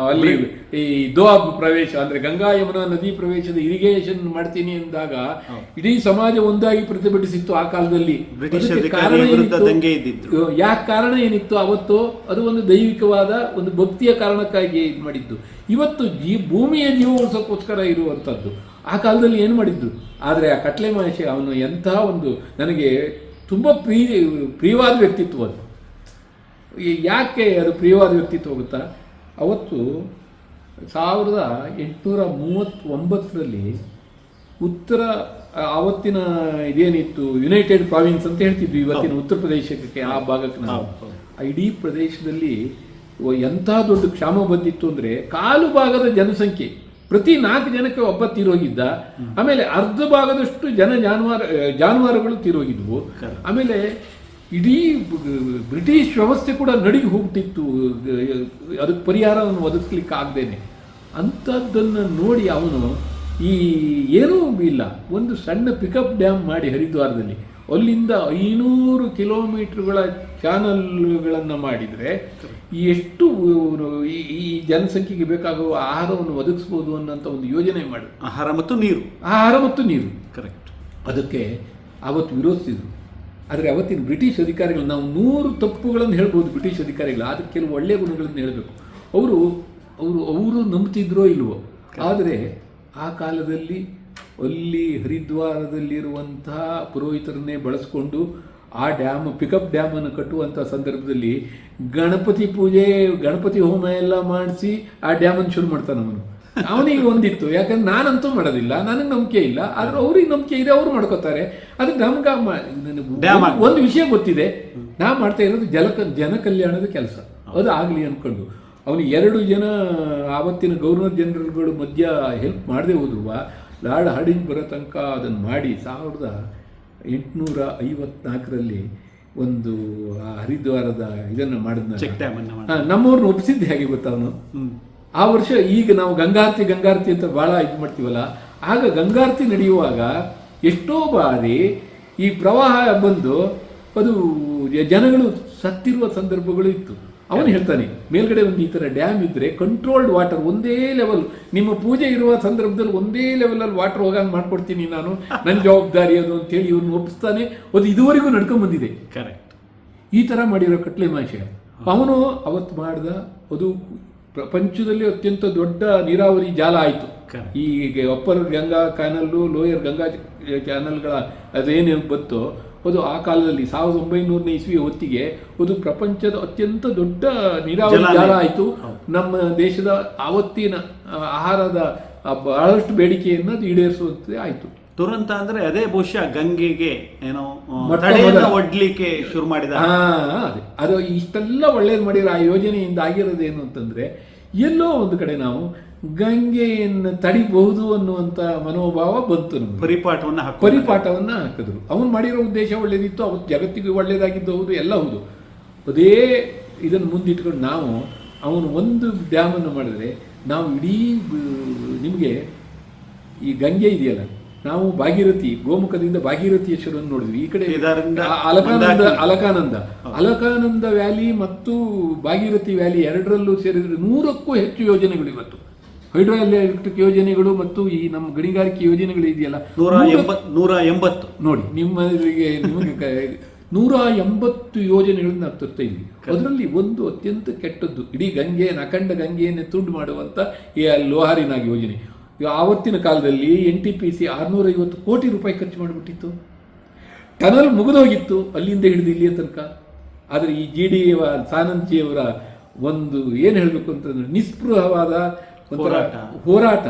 ಅಲ್ಲಿ ಈ ದೋಬ್ ಪ್ರವೇಶ ಅಂದ್ರೆ ಗಂಗಾ ಯಮುನಾ ನದಿ ಪ್ರವೇಶದ ಇರಿಗೇಷನ್ ಮಾಡ್ತೀನಿ ಅಂದಾಗ ಇಡೀ ಸಮಾಜ ಒಂದಾಗಿ ಪ್ರತಿಭಟಿಸಿತ್ತು ಆ ಕಾಲದಲ್ಲಿ. ಯಾಕೆ ಕಾರಣ ಏನಿತ್ತು? ಅವತ್ತು ಅದು ಒಂದು ದೈವಿಕವಾದ ಒಂದು ಭಕ್ತಿಯ ಕಾರಣಕ್ಕಾಗಿ ಇದು ಮಾಡಿದ್ದು. ಇವತ್ತು ಈ ಭೂಮಿಯ ಜೀವ ಉಳಿಸೋಕ್ಕೋಸ್ಕರ ಇರುವಂಥದ್ದು ಆ ಕಾಲದಲ್ಲಿ ಏನು ಮಾಡಿದ್ದು ಆದರೆ ಆ ಕಟ್ಲೆ ಮಹೇಶಿ ಅವನು ಎಂಥ ಒಂದು ನನಗೆ ತುಂಬ ಪ್ರಿಯ ಪ್ರಿಯವಾದ ವ್ಯಕ್ತಿತ್ವ ಅದು. ಯಾಕೆ ಅದು ಪ್ರಿಯವಾದ ವ್ಯಕ್ತಿತ್ವ ಗೊತ್ತಾ? ಅವತ್ತು ಸಾವಿರದ ಎಂಟುನೂರ ಮೂವತ್ತೊಂಬತ್ತರಲ್ಲಿ ಉತ್ತರ ಅವತ್ತಿನ ಆವತ್ತಿನ ಇದೇನಿತ್ತು ಯುನೈಟೆಡ್ ಪ್ರಾವಿನ್ಸ್ ಅಂತ ಹೇಳ್ತಿದ್ವಿ ಇವತ್ತಿನ ಉತ್ತರ ಪ್ರದೇಶಕ್ಕೆ ಆ ಭಾಗಕ್ಕೆ ನಾವು. ಆ ಇಡೀ ಪ್ರದೇಶದಲ್ಲಿ ಎಂಥ ದೊಡ್ಡ ಕ್ಷಾಮ ಬಂದಿತ್ತು ಅಂದರೆ ಕಾಲು ಭಾಗದ ಜನಸಂಖ್ಯೆ. ಪ್ರತಿ ನಾಲ್ಕು ಜನಕ್ಕೆ ಒಬ್ಬ ತೀರೋಗಿದ್ದ ಆಮೇಲೆ ಅರ್ಧ ಭಾಗದಷ್ಟು ಜನ ಜಾನುವಾರು ಜಾನುವಾರುಗಳು ತೀರೋಗಿದ್ವು. ಆಮೇಲೆ ಇಡೀ ಬ್ರಿಟಿಷ್ ವ್ಯವಸ್ಥೆ ಕೂಡ ನಡಿಗೆ ಹೋಗ್ತಿತ್ತು ಅದಕ್ಕೆ ಪರಿಹಾರವನ್ನು ಒದಗಿಸ್ಲಿಕ್ಕೆ ಆಗದೇನೆ. ಅಂಥದ್ದನ್ನು ನೋಡಿ ಅವನು ಈ ಏನೂ ಇಲ್ಲ. ಒಂದು ಸಣ್ಣ ಪಿಕಪ್ ಡ್ಯಾಮ್ ಮಾಡಿ ಹರಿದ್ವಾರದಲ್ಲಿ. ಅಲ್ಲಿಂದ ಐನೂರು ಕಿಲೋಮೀಟ್ರ್ಗಳ ಚಾನಲ್ಗಳನ್ನು ಮಾಡಿದರೆ ಎಷ್ಟು ಈ ಈ ಜನಸಂಖ್ಯೆಗೆ ಬೇಕಾಗುವ ಆಹಾರವನ್ನು ಒದಗಿಸ್ಬೋದು ಅನ್ನೋಂಥ ಒಂದು ಯೋಜನೆ ಮಾಡಿ. ಆಹಾರ ಮತ್ತು ನೀರು. ಆಹಾರ ಮತ್ತು ನೀರು. ಕರೆಕ್ಟ್ ಅದಕ್ಕೆ ಅವತ್ತು ವಿರೋಧಿಸಿದರು. ಆದರೆ ಅವತ್ತಿನ ಬ್ರಿಟಿಷ್ ಅಧಿಕಾರಿಗಳು ನಾವು ನೂರು ತಪ್ಪುಗಳನ್ನು ಹೇಳ್ಬೋದು ಬ್ರಿಟಿಷ್ ಅಧಿಕಾರಿಗಳು ಆದರೆ ಕೆಲವು ಒಳ್ಳೆಯ ಗುಣಗಳನ್ನು ಹೇಳಬೇಕು. ಅವರು ಅವರು ಅವರು ನಂಬ್ತಿದ್ರೋ ಇಲ್ವೋ? ಆದರೆ ಆ ಕಾಲದಲ್ಲಿ ಅಲ್ಲಿ ಹರಿದ್ವಾರದಲ್ಲಿರುವಂತಹ ಪುರೋಹಿತರನ್ನೇ ಬಳಸ್ಕೊಂಡು ಆ ಡ್ಯಾಮ್ ಪಿಕಪ್ ಡ್ಯಾಮನ್ನು ಕಟ್ಟುವಂಥ ಸಂದರ್ಭದಲ್ಲಿ ಗಣಪತಿ ಪೂಜೆ ಗಣಪತಿ ಹೋಮ ಎಲ್ಲ ಮಾಡಿಸಿ ಆ ಡ್ಯಾಮನ್ನು ಶುರು ಮಾಡ್ತಾನೆ ಅವನು. ಅವನಿಗೆ ಒಂದಿತ್ತು ಯಾಕಂದ್ರೆ ನಾನಂತೂ ಮಾಡೋದಿಲ್ಲ ನನಗೆ ನಂಬಿಕೆ ಇಲ್ಲ ಆದ್ರೆ ಅವ್ರಿಗೆ ನಂಬಿಕೆ ಇದೆ ಅವ್ರು ಮಾಡ್ಕೋತಾರೆ. ಅದು ನಮ್ಗೆ ಒಂದು- ವಿಷಯ ಗೊತ್ತಿದೆ. ನಾ ಮಾಡ್ತಾ ಇರೋದು ಜಲ ಜನ ಕಲ್ಯಾಣದ ಕೆಲಸ. ಅದು ಆಗಲಿ ಅಂದ್ಕೊಂಡು ಅವನು ಎರಡು ಜನ ಆವತ್ತಿನ ಗವರ್ನರ್ ಜನರಲ್ಗಳು ಮಧ್ಯ ಹೆಲ್ಪ್ ಮಾಡದೆ ಹೋದ್ರು. ಲಾರ್ಡ್ ಹಾರ್ಡಿಂಗ್ ಬರೋ ತನಕ ಅದನ್ನು ಮಾಡಿ ಸಾವಿರದ ಎಂಟುನೂರ ಐವತ್ನಾಲ್ಕರಲ್ಲಿ ಒಂದು ಆ ಹರಿದ್ವಾರದ ಇದನ್ನು ಮಾಡಿದ್ನ. ನಮ್ಮವ್ರನ್ನ ಒಪ್ಪಿಸಿದ್ದು ಹೇಗೆ ಗೊತ್ತವನು ಆ ವರ್ಷ ಈಗ ನಾವು ಗಂಗಾರತಿ ಗಂಗಾರತಿ ಅಂತ ಭಾಳ ಇದು ಮಾಡ್ತೀವಲ್ಲ ಆಗ ಗಂಗಾರತಿ ನಡೆಯುವಾಗ ಎಷ್ಟೋ ಬಾರಿ ಈ ಪ್ರವಾಹ ಬಂದು ಅದು ಜನಗಳು ಸತ್ತಿರುವ ಸಂದರ್ಭಗಳು ಇತ್ತು. ಅವನು ಹೇಳ್ತಾನೆ ಮೇಲ್ಗಡೆ ಒಂದು ಈ ಥರ ಡ್ಯಾಮ್ ಇದ್ದರೆ ಕಂಟ್ರೋಲ್ಡ್ ವಾಟರ್ ಒಂದೇ ಲೆವೆಲ್ ನಿಮ್ಮ ಪೂಜೆ ಇರುವ ಸಂದರ್ಭದಲ್ಲಿ ಒಂದೇ ಲೆವೆಲಲ್ಲಿ ವಾಟರ್ ಹೋಗಂಗೆ ಮಾಡ್ಕೊಡ್ತೀನಿ ನಾನು. ನನ್ನ ಜವಾಬ್ದಾರಿ ಅದು ಅಂತೇಳಿ ಇವನು ಒಪ್ಪಿಸ್ತಾನೆ ಅದು ಇದುವರೆಗೂ ನಡ್ಕೊಂಡು ಬಂದಿದೆ. ಕರೆಕ್ಟ್ ಈ ಥರ ಮಾಡಿರೋ ಕಟ್ಲೆ ಮಾಷೆ ಅವನು ಅವತ್ತು ಮಾಡಿದ ಅದು ಪ್ರಪಂಚದಲ್ಲಿ ಅತ್ಯಂತ ದೊಡ್ಡ ನೀರಾವರಿ ಜಾಲ ಆಯಿತು. ಈ ಈಗ upper Ganga canal lower Ganga ಚಾನಲ್ಗಳ ಅದೇನು ಬಂತೋ ಅದು ಆ ಕಾಲದಲ್ಲಿ ಸಾವಿರದ ಒಂಬೈನೂರನೇ ಇಸ್ವಿಯ ಹೊತ್ತಿಗೆ ಅದು ಪ್ರಪಂಚದ ಅತ್ಯಂತ ದೊಡ್ಡ ನೀರಾವರಿ. ಜಾಲ ಆಯಿತು. ನಮ್ಮ ದೇಶದ ಆವತ್ತಿನ ಆಹಾರದ ಬಹಳಷ್ಟು ಬೇಡಿಕೆಯನ್ನು ಅದು ಈಡೇರಿಸುವಂತೆ ಆಯಿತು. ದುರಂತ ಅಂದ್ರೆ ಅದೇ ಬಹುಶಃ ಗಂಗೆಗೆ ಏನೋ ಒಡ್ಲಿಕ್ಕೆ ಶುರು ಮಾಡಿದ. ಹಾ ಅದೇ. ಅದು ಇಷ್ಟೆಲ್ಲ ಒಳ್ಳೇದು ಮಾಡಿರೋ ಆ ಯೋಜನೆಯಿಂದ ಆಗಿರೋದೇನು ಅಂತಂದ್ರೆ ಎಲ್ಲೋ ಒಂದು ಕಡೆ ನಾವು ಗಂಗೆಯನ್ನು ತಡಿಬಹುದು ಅನ್ನುವಂಥ ಮನೋಭಾವ ಬಂತು ನಮಗೆ. ಪರಿಪಾಠವನ್ನು ಹಾಕಿ ಪರಿಪಾಠವನ್ನು ಹಾಕಿದ್ರು. ಅವನು ಮಾಡಿರೋ ಉದ್ದೇಶ ಒಳ್ಳೇದಿತ್ತು ಅವತ್ತು ಜಗತ್ತಿಗೂ ಒಳ್ಳೇದಾಗಿದ್ದು ಹೌದು ಎಲ್ಲ ಹೌದು. ಅದೇ ಇದನ್ನು ಮುಂದಿಟ್ಕೊಂಡು ನಾವು ಅವನು ಒಂದು ಡ್ಯಾಮನ್ನು ಮಾಡಿದ್ರೆ ನಾವು ಇಡೀ ನಿಮಗೆ ಈ ಗಂಗೆ ಇದೆಯಲ್ಲ ನಾವು ಭಾಗೀರಥಿ ಗೋಮುಖದಿಂದ ಭಾಗೀರಥೀಶ್ವರನ್ನು ನೋಡಿದ್ವಿ. ಈ ಕಡೆ ಅಲಕಾನಂದ ಅಲಕಾನಂದ. ಅಲಕಾನಂದ ವ್ಯಾಲಿ ಮತ್ತು ಭಾಗೀರಥಿ ವ್ಯಾಲಿ ಎರಡರಲ್ಲೂ ಸೇರಿದ್ರೆ ನೂರಕ್ಕೂ ಹೆಚ್ಚು ಯೋಜನೆಗಳು ಇವತ್ತು ಹೈಡ್ರೋ ಎಲೆಕ್ಟ್ರಿಕ್ ಯೋಜನೆಗಳು ಮತ್ತು ಈ ನಮ್ಮ ಗಣಿಗಾರಿಕೆ ಯೋಜನೆಗಳು ಇದೆಯಲ್ಲ? ನೂರ ನೂರ- ಎಂಬತ್ ನೂರ ಎಂಬತ್ತು. ನೋಡಿ ನಿಮ್ಮಗೆ ನಿಮಗೆ ನೂರ ಎಂಬತ್ತು ಯೋಜನೆಗಳನ್ನ ನಾವು ತರ್ತಾ ಇದ್ವಿ ಅದರಲ್ಲಿ ಒಂದು ಅತ್ಯಂತ ಕೆಟ್ಟದ್ದು. ಇಡೀ ಗಂಗೆಯನ್ನು ಅಖಂಡ ಗಂಗೆಯನ್ನೇ ತುಂಡು ಮಾಡುವಂಥ ಈ ಲೋಹಾರಿನಾಗ್ ಯೋಜನೆ. ಆವತ್ತಿನ ಕಾಲದಲ್ಲಿ ಎನ್ ಟಿ ಪಿ ಸಿ ಆರುನೂರೈವತ್ತು ಕೋಟಿ ರೂಪಾಯಿ ಖರ್ಚು ಮಾಡಿಬಿಟ್ಟಿತ್ತು. ಟನಲ್ ಮುಗಿದೋಗಿತ್ತು ಅಲ್ಲಿಂದ ಹಿಡಿದು ಇಲ್ಲಿಯ ತನಕ. ಆದರೆ ಈ ಜಿ ಡಿ ಸಾನಂದ್ಜಿಯವರ ಒಂದು ಏನು ಹೇಳಬೇಕು ಅಂತಂದ್ರೆ ನಿಸ್ಪೃಹವಾದ ಒಂಥರ ಹೋರಾಟ. ಹೋರಾಟ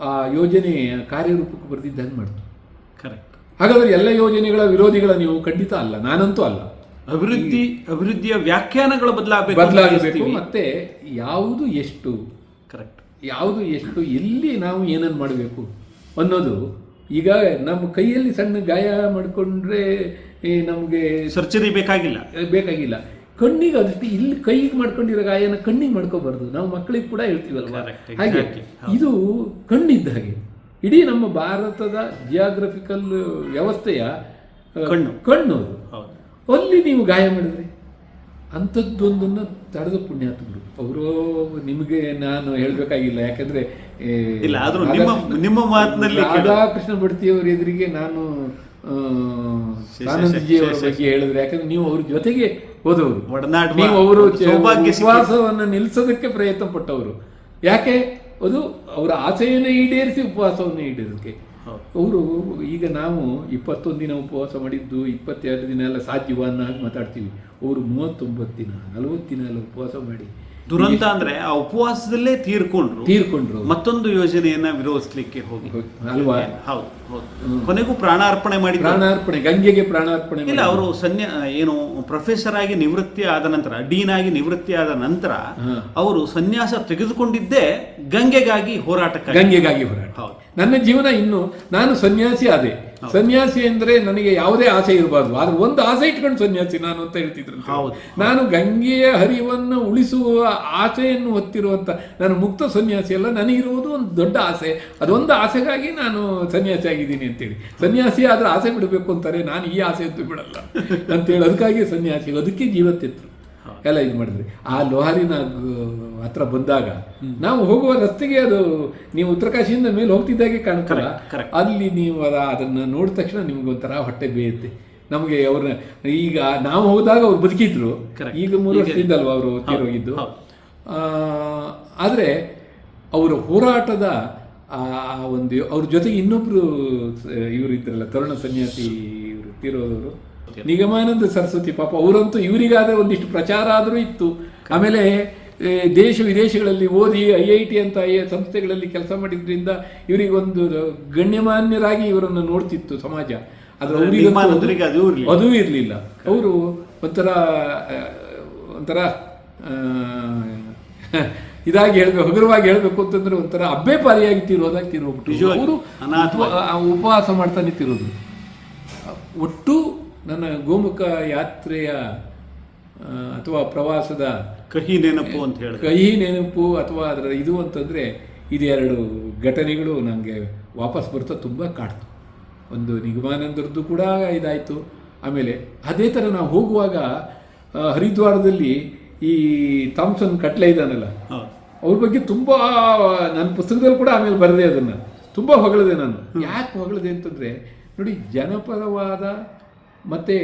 ಆ ಯೋಜನೆ ಕಾರ್ಯರೂಪಕ್ಕೆ ಬರ್ತಿದ್ದಂಗೆ ಮಾಡ್ತು. ಕರೆಕ್ಟ್ ಹಾಗಾದ್ರೆ ಎಲ್ಲ ಯೋಜನೆಗಳ ವಿರೋಧಿಗಳ ನೀವು ಖಂಡಿತ ಅಲ್ಲ ನಾನಂತೂ ಅಲ್ಲ. ಅಭಿವೃದ್ಧಿ ಅಭಿವೃದ್ಧಿಯ ವ್ಯಾಖ್ಯಾನಗಳು ಬದಲಾಗಬೇಕು ಬದಲಾಗಬೇಕು ಮತ್ತೆ ಯಾವುದು ಎಷ್ಟು? ಕರೆಕ್ಟ್ ಯಾವುದು ಎಷ್ಟು ಎಲ್ಲಿ ನಾವು ಏನನ್ನು ಮಾಡಬೇಕು ಅನ್ನೋದು ಈಗ ನಮ್ಮ ಕೈಯಲ್ಲಿ ಸಣ್ಣ ಗಾಯ ಮಾಡಿಕೊಂಡ್ರೆ ನಮಗೆ ಸರ್ಜರಿ ಬೇಕಾಗಿಲ್ಲ. ಬೇಕಾಗಿಲ್ಲ. ಕಣ್ಣಿಗೆ ಅದಕ್ಕೆ ಇಲ್ಲಿ ಕೈಗೆ ಮಾಡ್ಕೊಂಡಿರೋ ಗಾಯನ ಕಣ್ಣಿಗೆ ಮಾಡ್ಕೋಬಾರ್ದು. ನಾವು ಮಕ್ಕಳಿಗೆ ಕೂಡ ಹೇಳ್ತೀವಲ್ವಾ? ಹಾಗೆ ಇದು ಕಣ್ಣಿದ್ದ ಹಾಗೆ. ಇಡೀ ನಮ್ಮ ಭಾರತದ ಜಿಯಾಗ್ರಫಿಕಲ್ ವ್ಯವಸ್ಥೆಯ ಕಣ್ಣು. ಕಣ್ಣು ಅದು. ಅಲ್ಲಿ ನೀವು ಗಾಯ ಮಾಡಿದ್ರೆ ಅಂಥದ್ದೊಂದನ್ನು ಪುಣ್ಯ ಪುಣ್ಯಾತ್ಮರು. ಅವರು ನಿಮಗೆ ನಾನು ಹೇಳಬೇಕಾಗಿಲ್ಲ. ಯಾಕಂದ್ರೆ ಏ, ಇಲ್ಲ, ಆದ್ರೂ ನಿಮ್ಮ- ನಿಮ್ಮ ಮಾತಿನಲ್ಲಿ ಕೇಳು. ರಾಧಾಕೃಷ್ಣ ಬಡ್ತಿಯವರ ಎದುರಿಗೆ ನಾನು ಆನಂದಜಿಯವರ ಬಗ್ಗೆ ಹೇಳಿದ್ರೆ ಯಾಕಂದ್ರೆ ನೀವು ಅವ್ರ ಜೊತೆಗೆ ಹೋದವರು. ನೀವು ಅವರು ಉಪವಾಸವನ್ನು ನಿಲ್ಲಿಸೋದಕ್ಕೆ ಪ್ರಯತ್ನ ಪಟ್ಟವರು. ಯಾಕೆ? ಅದು ಅವರ ಆಸೆಯನ್ನು ಈಡೇರಿಸಿ ಉಪವಾಸವನ್ನು ಈಡೇರಿಕೆ ಅವರು ಈಗ ನಾವು ಇಪ್ಪತ್ತೊಂದು ದಿನ ಉಪವಾಸ ಮಾಡಿದ್ದು ಇಪ್ಪತ್ತೆರಡು ದಿನ ಎಲ್ಲ ಸಾಧ್ಯವ ಅನ್ನಾಗಿ ಮಾತಾಡ್ತೀವಿ. ಅವರು ಮೂವತ್ತೊಂಬತ್ತು ದಿನ ನಲವತ್ತು ದಿನ ಎಲ್ಲ ಉಪವಾಸ ಮಾಡಿ ದುರಂತ ಅಂದ್ರೆ ಆ ಉಪವಾಸದಲ್ಲೇ ತೀರ್ಕೊಂಡ್ರು. ತೀರ್ಕೊಂಡ್ರು. ಮತ್ತೊಂದು ಯೋಜನೆಯನ್ನ ವಿರೋಧಿಸ್ಲಿಕ್ಕೆ ಹೋಗಿ. ಅಲ್ವಾ? ಹೌದು ಹೌದು. ಕೊನೆಗೂ ಪ್ರಾಣಾರ್ಪಣೆ ಮಾಡಿ ಪ್ರಾಣಾರ್ಪಣೆ ಗಂಗೆಗೆ ಪ್ರಾಣಾರ್ಪಣೆ ಇಲ್ಲ ಅವರು ಸನ್ಯ ಏನು ಪ್ರೊಫೆಸರ್ ಆಗಿ ನಿವೃತ್ತಿ ಆದ ನಂತರ ಡೀನ್ ಆಗಿ ನಿವೃತ್ತಿ ಆದ ನಂತರ. ಅವರು ಸನ್ಯಾಸ ತೆಗೆದುಕೊಂಡಿದ್ದೇ ಗಂಗೆಗಾಗಿ ಹೋರಾಟಕ್ಕೆ ಗಂಗೆಗಾಗಿ ಹೋರಾಟ. ಹೌದು. ನನ್ನ ಜೀವನ ಇನ್ನು ನಾನು ಸನ್ಯಾಸಿ ಆದೆ. ಸನ್ಯಾಸಿ ಅಂದ್ರೆ ನನಗೆ ಯಾವುದೇ ಆಸೆ ಇರಬಾರ್ದು. ಆದ್ರೆ ಒಂದು ಆಸೆ ಇಟ್ಕೊಂಡು ಸನ್ಯಾಸಿ ನಾನು ಅಂತ ಹೇಳ್ತಿದ್ರು. ನಾನು ಗಂಗೆಯ ಹರಿವನ್ನು ಉಳಿಸುವ ಆಸೆಯನ್ನು ಹೊತ್ತಿರುವಂತ ನಾನು ಮುಕ್ತ ಸನ್ಯಾಸಿ ಅಲ್ಲ ನನಗಿರುವುದು ಒಂದು ದೊಡ್ಡ ಆಸೆ. ಅದೊಂದು ಆಸೆಗಾಗಿ ನಾನು ಸನ್ಯಾಸಿ ಆಗಿದ್ದೀನಿ ಅಂತೇಳಿ. ಸನ್ಯಾಸಿ ಆದ್ರೆ ಆಸೆ ಬಿಡಬೇಕು ಅಂತಾರೆ. ನಾನು ಈ ಆಸೆ ಅಂತೂ ಬಿಡಲ್ಲ. (laughs) ಅಂತೇಳಿ ಅದಕ್ಕಾಗಿ ಸನ್ಯಾಸಿ ಅದಕ್ಕೆ ಜೀವತ್ತೆತ್ರು ಎಲ್ಲ ಇದು ಮಾಡಿದ್ರಿ. ಆ ಲೋಹಾರಿನ ಹತ್ರ ಬಂದಾಗ ನಾವು ಹೋಗುವ ರಸ್ತೆಗೆ ಅದು ನೀವು ಉತ್ತರಕಾಶಿಯಿಂದ ಮೇಲೆ ಹೋಗ್ತಿದ್ದಾಗೆ ಕಾಣ್ತಲ್ಲ. ಅಲ್ಲಿ ನೀವು ಅದ ಅದನ್ನ ನೋಡಿದ ತಕ್ಷಣ ನಿಮ್ಗೆ ಒಂಥರ ಹೊಟ್ಟೆ ಬೇಯುತ್ತೆ. ನಮಗೆ ಅವ್ರನ್ನ ಈಗ ನಾವು ಹೋದಾಗ ಅವ್ರು ಬದುಕಿದ್ರು. ಈಗ ಮೂರು ವರ್ಷದಿಂದ ಅವರು ಹೋಗಿದ್ದು? ಆದರೆ ಅವರ ಹೋರಾಟದ ಆ ಒಂದು ಅವ್ರ ಜೊತೆಗೆ ಇನ್ನೊಬ್ರು ಇವರು ಇದ್ರಲ್ಲ ತರುಣ ಸನ್ಯಾಸಿ ಇವರು ತೀರೋದವರು. ನಿಗಮಾನಂದ ಸರಸ್ವತಿ ಪಾಪ ಅವರಂತೂ ಇವರಿಗಾದ್ರೆ ಒಂದಿಷ್ಟು ಪ್ರಚಾರ ಆದರೂ ಇತ್ತು. ಆಮೇಲೆ ದೇಶ ವಿದೇಶಗಳಲ್ಲಿ ಓದಿ ಐ ಐ ಟಿ ಅಂತ ಐ ಸಂಸ್ಥೆಗಳಲ್ಲಿ ಕೆಲಸ ಮಾಡಿದ್ರಿಂದ ಇವರಿಗೊಂದು ಗಣ್ಯಮಾನ್ಯರಾಗಿ ಇವರನ್ನು ನೋಡ್ತಿತ್ತು ಸಮಾಜ. ಆದ್ರೆ ಅವರಿಗಂತೂ ಅದು ಇರ್ಲಿಲ್ಲ. ಅವರು ಒಂಥರ ಒಂಥರ ಇದಾಗಿ ಹೇಳ್ಬೇಕು ಹಗುರವಾಗಿ ಹೇಳ್ಬೇಕು ಅಂತಂದ್ರೆ ಒಂಥರ ಅಬ್ಬೆ ಪಾರಿಯಾಗಿ ತೀರೋದಾಗಿ ತೀರೋಗ್ಬಿಟ್ಟು ಅವರು ಉಪವಾಸ ಮಾಡ್ತಾನೆ ತಿರೋದು ಒಟ್ಟು ನನ್ನ ಗೋಮುಖ ಯಾತ್ರೆಯ ಅಥವಾ ಪ್ರವಾಸದ ಕಹಿ ನೆನಪು ಅಂತ ಹೇಳಿ. ಕಹಿ ನೆನಪು ಅಥವಾ ಅದರ ಇದು ಅಂತಂದರೆ ಇದೆರಡು ಘಟನೆಗಳು ನನಗೆ ವಾಪಸ್ ಬರ್ತಾ ತುಂಬ ಕಾಡ್ತು. ಒಂದು ನಿಗಮಾನಂದರದ್ದು ಕೂಡ ಇದಾಯಿತು. ಆಮೇಲೆ ಅದೇ ಥರ ನಾವು ಹೋಗುವಾಗ ಹರಿದ್ವಾರದಲ್ಲಿ ಈ ಥಾಮ್ಸನ್ ಕಟ್ಲೆ ಇದ್ದಾನಲ್ಲ ಅವ್ರ ಬಗ್ಗೆ ತುಂಬ ನನ್ನ ಪುಸ್ತಕದಲ್ಲಿ ಕೂಡ ಆಮೇಲೆ ಬರೆದೆ ಅದನ್ನು. ತುಂಬ ಹೊಗಳಿದೆ ನಾನು. ಯಾಕೆ ಹೊಗಳಿದೆ ಅಂತಂದರೆ ನೋಡಿ ಜನಪರವಾದ ಮತ್ತು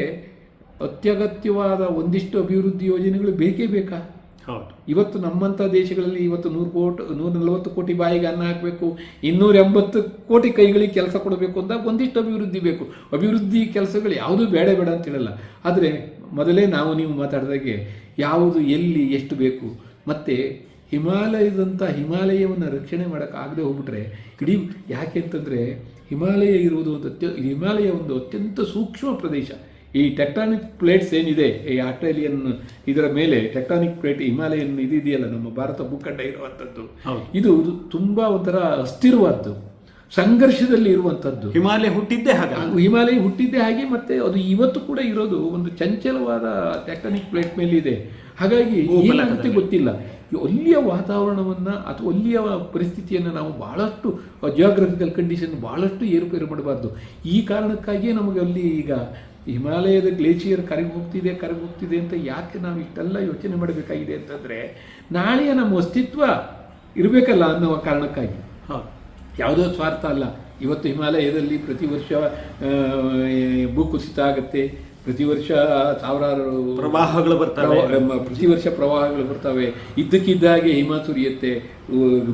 ಅತ್ಯಗತ್ಯವಾದ ಒಂದಿಷ್ಟು ಅಭಿವೃದ್ಧಿ ಯೋಜನೆಗಳು ಬೇಕೇ ಬೇಕಾ? ಹೌದು. ಇವತ್ತು ನಮ್ಮಂಥ ದೇಶಗಳಲ್ಲಿ ಇವತ್ತು ನೂರು ಕೋಟಿ ನೂರ ನಲವತ್ತು ಕೋಟಿ ಬಾಯಿಗೆ ಅನ್ನ ಹಾಕಬೇಕು ಇನ್ನೂರ ಎಂಬತ್ತು ಕೋಟಿ ಕೈಗಳಿಗೆ ಕೆಲಸ ಕೊಡಬೇಕು ಅಂದಾಗ ಒಂದಿಷ್ಟು ಅಭಿವೃದ್ಧಿ ಬೇಕು. ಅಭಿವೃದ್ಧಿ ಕೆಲಸಗಳು ಯಾವುದೂ ಬೇಡ ಬೇಡ ಅಂತ ಹೇಳಲ್ಲ. ಆದರೆ ಮೊದಲೇ ನಾವು ನೀವು ಮಾತಾಡಿದಾಗೆ ಯಾವುದು ಎಲ್ಲಿ ಎಷ್ಟು ಬೇಕು? ಮತ್ತು ಹಿಮಾಲಯದಂಥ ಹಿಮಾಲಯವನ್ನು ರಕ್ಷಣೆ ಮಾಡೋಕ್ಕಾಗದೆ ಹೋಗ್ಬಿಟ್ರೆ ಇಡೀ ಯಾಕೆ ಅಂತಂದರೆ ಹಿಮಾಲಯ ಇರುವುದು ಒಂದು ಅತ್ಯ ಹಿಮಾಲಯ ಒಂದು ಅತ್ಯಂತ ಸೂಕ್ಷ್ಮ ಪ್ರದೇಶ. ಈ ಟೆಕ್ಟಾನಿಕ್ ಪ್ಲೇಟ್ಸ್ ಏನಿದೆ ಈ ಆಸ್ಟ್ರೇಲಿಯನ್ ಇದರ ಮೇಲೆ ಟೆಕ್ಟಾನಿಕ್ ಪ್ಲೇಟ್ ಹಿಮಾಲಯನ್ ಇದೆಯಲ್ಲ ನಮ್ಮ ಭಾರತ ಭೂಖಂಡ ಇರುವಂಥದ್ದು. ಇದು ತುಂಬ ಒಂಥರ ಅಸ್ಥಿರವಾದ್ದು. ಸಂಘರ್ಷದಲ್ಲಿ ಇರುವಂಥದ್ದು. ಹಿಮಾಲಯ ಹುಟ್ಟಿದ್ದೇ ಹಾಗೆ. ಹಿಮಾಲಯ ಹುಟ್ಟಿದ್ದೇ ಹಾಗೆ ಮತ್ತೆ ಅದು ಇವತ್ತು ಕೂಡ ಇರೋದು ಒಂದು ಚಂಚಲವಾದ ಟೆಕ್ಟಾನಿಕ್ ಪ್ಲೇಟ್ ಮೇಲೆ ಇದೆ ಹಾಗಾಗಿ ಗೊತ್ತಿಲ್ಲ. ಈ ಅಲ್ಲಿಯ ವಾತಾವರಣವನ್ನು ಅಥವಾ ಅಲ್ಲಿಯ ಪರಿಸ್ಥಿತಿಯನ್ನು ನಾವು ಬಹಳಷ್ಟು ಜಿಯೋಗ್ರಫಿಕಲ್ ಕಂಡೀಷನ್ ಬಹಳಷ್ಟು ಏರುಪೇರು ಮಾಡಬಾರ್ದು. ಈ ಕಾರಣಕ್ಕಾಗಿಯೇ ನಮಗೆ ಅಲ್ಲಿ ಈಗ ಹಿಮಾಲಯದ ಗ್ಲೇಷಿಯರ್ ಕರಗಿ ಹೋಗ್ತಿದೆ ಕರಗಿ ಹೋಗ್ತಿದೆ ಅಂತ ಯಾಕೆ ನಾವು ಇಷ್ಟೆಲ್ಲ ಯೋಚನೆ ಮಾಡಬೇಕಾಗಿದೆ ಅಂತಂದರೆ ನಾಳೆಯ ನಮ್ಮ ಅಸ್ತಿತ್ವ ಇರಬೇಕಲ್ಲ ಅನ್ನೋ ಕಾರಣಕ್ಕಾಗಿ. ಹಾಂ ಯಾವುದೋ ಸ್ವಾರ್ಥ ಅಲ್ಲ. ಇವತ್ತು ಹಿಮಾಲಯದಲ್ಲಿ ಪ್ರತಿ ವರ್ಷ ಭೂಕುಸಿತ ಆಗುತ್ತೆ ಪ್ರತಿ ವರ್ಷ ಸಾವಿರಾರು ಪ್ರವಾಹಗಳು ಬರ್ತವೆ. ಪ್ರತಿ ವರ್ಷ ಪ್ರವಾಹಗಳು ಬರ್ತವೆ. ಇದ್ದಕ್ಕಿದ್ದಾಗೆ ಹಿಮ ಸುರಿಯುತ್ತೆ.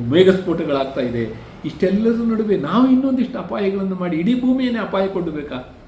ಮೇಘಸ್ಫೋಟಗಳಾಗ್ತಾ ಇದೆ. ಇಷ್ಟೆಲ್ಲದರ ನಡುವೆ ನಾವು ಇನ್ನೊಂದಿಷ್ಟು ಅಪಾಯಗಳನ್ನು ಮಾಡಿ ಇಡೀ ಭೂಮಿಯನ್ನೇ ಅಪಾಯ ಕೊಡಬೇಕಾ?